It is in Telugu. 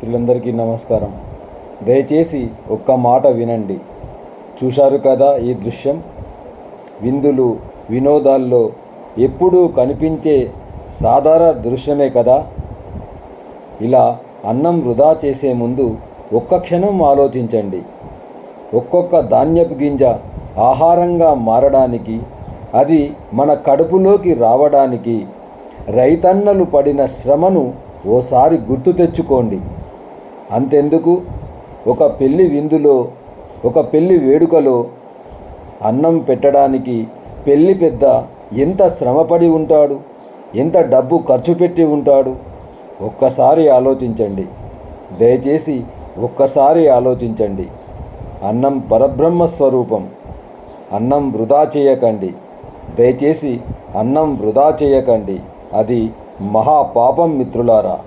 మిత్రులందరికీ నమస్కారం. దయచేసి ఒక్క మాట వినండి. చూశారు కదా ఈ దృశ్యం? విందులు వినోదాల్లో ఎప్పుడూ కనిపించే సాధారణ దృశ్యమే కదా? ఇలా అన్నం వృధా చేసే ముందు ఒక్క క్షణం ఆలోచించండి. ఒక్కొక్క ధాన్యపు గింజ ఆహారంగా మారడానికి అది మన కడుపులోకి రావడానికి రైతన్నలు పడిన శ్రమను ఓసారి గుర్తు తెచ్చుకోండి. అంతెందుకు? ఒక పెళ్ళి విందులో ఒక పెళ్ళి వేడుకలో అన్నం పెట్టడానికి పెళ్ళి పెద్ద ఎంత శ్రమపడి ఉంటాడు? ఎంత డబ్బు ఖర్చు పెట్టి ఉంటాడు? ఒక్కసారి ఆలోచించండి. దయచేసి ఒక్కసారి ఆలోచించండి. అన్నం పరబ్రహ్మ స్వరూపం. అన్నం వృధా చేయకండి. దయచేసి అన్నం వృధా చేయకండి. అది మహాపాపం మిత్రులారా.